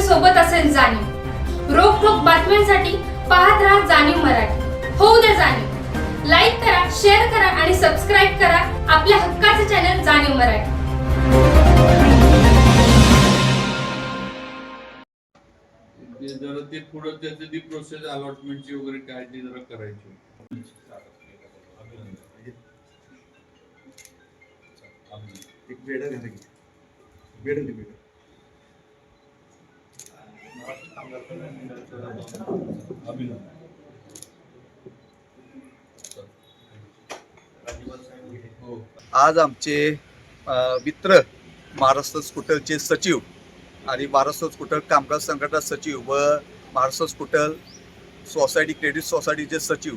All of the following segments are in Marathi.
सोबत असेल जाणीव. रोखोक बातम्यांसाठी पाहत राहा जाणीव मराठी. होऊ द्या जाणीव. लाईक करा शेअर करा आणि सबस्क्राईब करा आपल्या हक्काचे चॅनल जाणीव मराठी. जरा ते पुढं त्याचं ती प्रोसेस अलॉटमेंटची वगैरे काय ती जरा करायची एक बेड की बेड दे बेड हो आज आमचे मित्र महाराष्ट्र स्कूटरचे सचिव आणि महाराष्ट्र स्कूटर कामगार संघटना सचिव व महाराष्ट्र स्कूटर सोसायटी क्रेडिट सोसायटीचे सचिव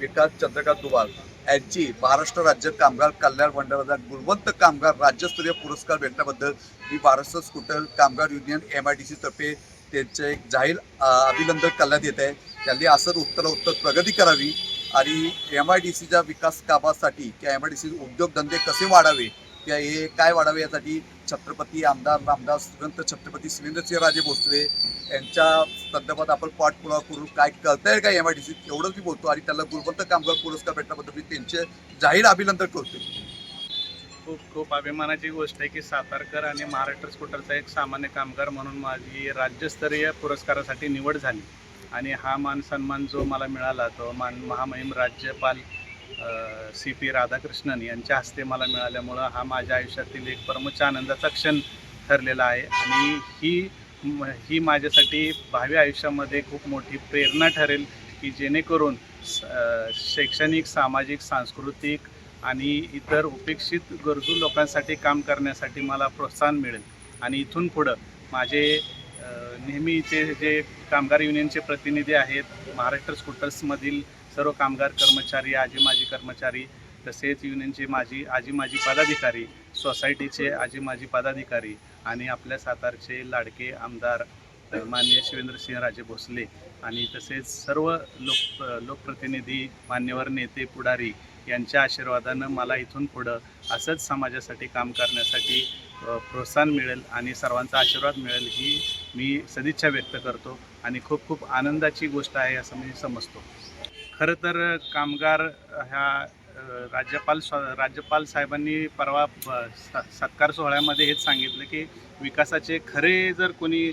विकास चंद्रकांत दुवाल यांची महाराष्ट्र राज्य कामगार कल्याण मंडळाचा गुणवंत कामगार राज्यस्तरीय पुरस्कार भेटण्याबद्दल मी महाराष्ट्र स्कूटर कामगार युनियन एम आय डी सीतर्फे त्यांचे एक जाहीर अभिनंदन करण्यात येत आहे. त्यांनी असंच उत्तरोत्तर प्रगती करावी आणि एम आय डी सीच्या विकास कामासाठी किंवा एम आय डी सी उद्योगधंदे कसे वाढावे किंवा हे काय वाढावे यासाठी छत्रपती आमदार रामदास श्रीमंत छत्रपती राजे भोसले यांच्या संदर्भात आपण पाठपुरावा करून काय करता येईल का एम आय डी सी एवढंच मी बोलतो. आणि त्याला गुणवंत कामगार पुरस्कार भेटल्याबद्दल मी त्यांचे जाहीर अभिनंदन करतो. खूप खूप अभिमानाची गोष्ट आहे की सातारकर आणि महाराष्ट्र स्कूटरचा एक सामान्य कामगार म्हणून माझी राज्यस्तरीय पुरस्कारासाठी निवड झाली. आणि हा मान सन्मान जो मला मिळाला तो मान महामहिम राज्यपाल सी पी राधाकृष्णन यांच्या हस्ते मला मिळाल्यामुळं हा माझ्या आयुष्यातील एक प्रमुख आनंदाचा क्षण ठरलेला आहे. आणि ही ही माझ्यासाठी भावी आयुष्यामध्ये खूप मोठी प्रेरणा ठरेल की जेणेकरून स- शैक्षणिक सामाजिक सांस्कृतिक आणि इतर उपेक्षित गरजू लोकांसाठी काम करण्यासाठी मला प्रोत्साहन मिळेल. आणि इथून पुढं माझे नेहमीचे जे कामगार युनियनचे प्रतिनिधी आहेत महाराष्ट्र स्कूटर्समधील सर्व कामगार कर्मचारी आजी माजी कर्मचारी तसेच युनियनचे माजी आजी माजी पदाधिकारी सोसायटीचे आजी माजी पदाधिकारी आणि आपल्या सातारचे लाडके आमदार माननीय शिवेंद्रसिंहराजे भोसले आणि तसेच सर्व लोक लोकप्रतिनिधी मान्यवर नेते पुढारी यांच्या आशीर्वादानं मला इथून पुढं असंच समाजासाठी काम करण्यासाठी प्रोत्साहन मिळेल आणि सर्वांचा आशीर्वाद मिळेल ही मी सदिच्छा व्यक्त करतो आणि खूप खूप आनंदाची गोष्ट आहे असं मी समजतो. खरं तर कामगार ह्या राज्यपाल स्व राज्यपाल साहेबांनी परवा सत्कार सोहळ्यामध्ये हेच सांगितलं की विकासाचे खरे जर कोणी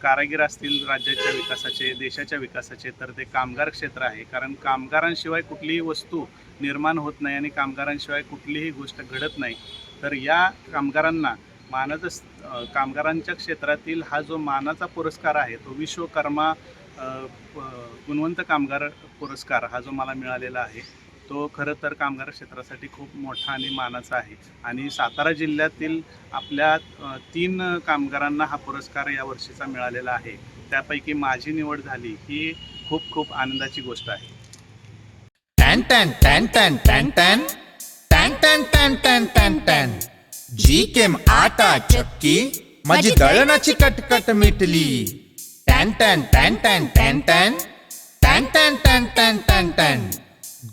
कारागीर असतील राज्याच्या विकासाचे देशाच्या विकासाचे तर ते कामगार क्षेत्र आहे. कारण कामगारांशिवाय कुठलीही वस्तू निर्माण होत नाही आणि कामगारांशिवाय कुठलीही गोष्ट घडत नाही. तर या कामगारांना मानाचं कामगारांच्या क्षेत्रातील हा जो मानाचा पुरस्कार आहे तो विश्वकर्मा गुणवंत कामगार पुरस्कार हा जो मला मिळालेला आहे तो खरं तर कामगार क्षेत्रासाठी खूप मोठा आणि मानाचा आहे आणि सातारा जिल्ह्यातील आपल्या तीन कामगारांना हा पुरस्कार या वर्षीचा मिळालेला आहे त्यापैकी माझी निवड झाली ही खूप खूप आनंदाची गोष्ट आहे टॅन टॅन टॅन टॅन टॅन टॅन टॅन टॅन टॅन टॅन टॅन टॅन जी केम आटा चक्की माझी दळणाची कटकट मिटली टॅन टॅन टॅन टॅन टॅन टॅन टॅन टॅन टॅन टॅन टॅन टॅन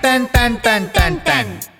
แตนแตนแตนแตนแตน